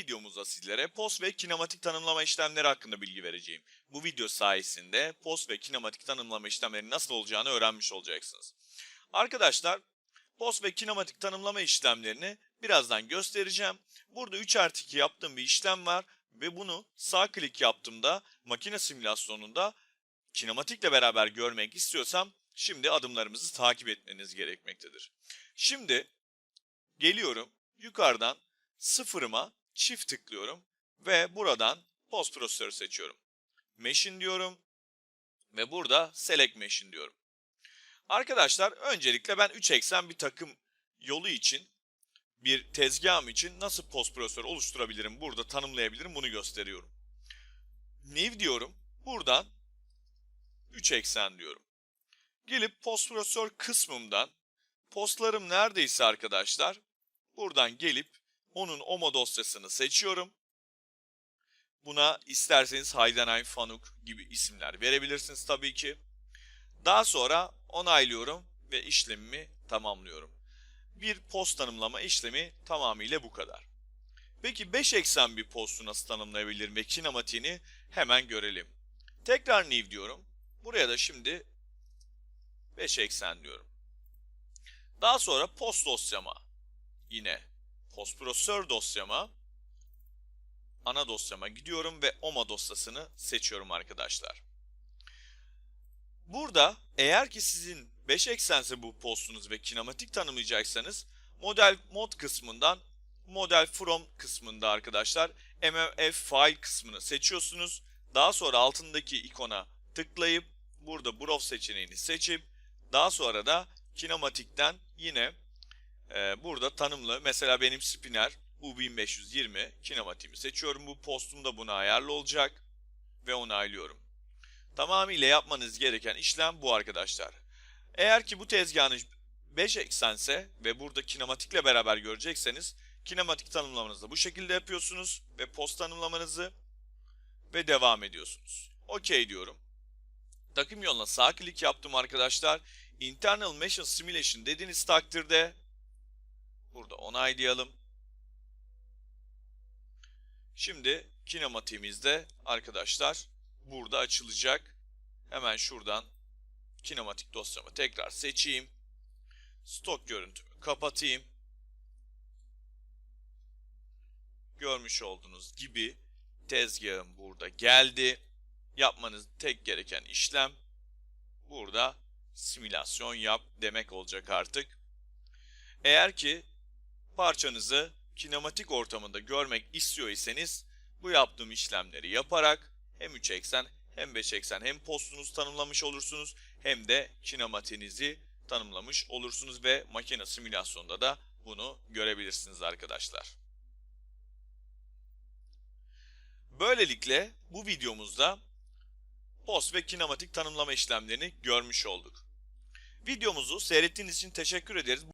videomuzda sizlere post ve kinematik tanımlama işlemleri hakkında bilgi vereceğim. Bu video sayesinde post ve kinematik tanımlama işlemleri nasıl olacağını öğrenmiş olacaksınız. Arkadaşlar post ve kinematik tanımlama işlemlerini birazdan göstereceğim. Burada 3 artı 2 yaptığım bir işlem var ve bunu sağ klik yaptığımda makine simülasyonunda kinematikle beraber görmek istiyorsam şimdi adımlarımızı takip etmeniz gerekmektedir. Şimdi geliyorum yukarıdan sıfırıma çift tıklıyorum ve buradan post prosesörü seçiyorum. Machine diyorum ve burada select machine diyorum. Arkadaşlar öncelikle ben 3 eksen bir takım yolu için bir tezgahım için nasıl post prosesör oluşturabilirim burada tanımlayabilirim bunu gösteriyorum. New diyorum. Buradan 3 eksen diyorum. Gelip post prosesör kısmımdan postlarım neredeyse arkadaşlar buradan gelip onun OMA dosyasını seçiyorum. Buna isterseniz Heidenheim, Fanuc gibi isimler verebilirsiniz tabii ki. Daha sonra onaylıyorum ve işlemimi tamamlıyorum. Bir post tanımlama işlemi tamamıyla bu kadar. Peki 5 eksen bir postu nasıl tanımlayabilirim ve kinematiğini hemen görelim. Tekrar new diyorum. Buraya da şimdi 5 eksen diyorum. Daha sonra post dosyama yine post prosesör dosyama ana dosyama gidiyorum ve OMA dosyasını seçiyorum arkadaşlar. Burada eğer ki sizin 5 eksense bu postunuz ve kinematik tanımlayacaksanız model mod kısmından model from kısmında arkadaşlar mmf file kısmını seçiyorsunuz. Daha sonra altındaki ikona tıklayıp burada browse seçeneğini seçip daha sonra da kinematikten yine e, burada tanımlı mesela benim spinner U1520 kinematiğimi seçiyorum. Bu postum da buna ayarlı olacak ve onaylıyorum. Tamamıyla yapmanız gereken işlem bu arkadaşlar. Eğer ki bu tezgahınız 5 eksense ve burada kinematikle beraber görecekseniz kinematik tanımlamanızı bu şekilde yapıyorsunuz ve post tanımlamanızı ve devam ediyorsunuz. OK diyorum. Takım yoluna sağ klik yaptım arkadaşlar. Internal Machine Simulation dediğiniz takdirde burada onaylayalım. Şimdi kinematiğimizde arkadaşlar burada açılacak. Hemen şuradan kinematik dosyamı tekrar seçeyim. Stok görüntümü kapatayım. Görmüş olduğunuz gibi tezgahım burada geldi. Yapmanız tek gereken işlem burada simülasyon yap demek olacak artık. Eğer ki parçanızı kinematik ortamında görmek istiyor iseniz bu yaptığım işlemleri yaparak hem 3 eksen hem 5 eksen hem postunuzu tanımlamış olursunuz hem de kinematiğinizi tanımlamış olursunuz ve makine simülasyonda da bunu görebilirsiniz arkadaşlar. Böylelikle bu videomuzda post ve kinematik tanımlama işlemlerini görmüş olduk. Videomuzu seyrettiğiniz için teşekkür ederiz.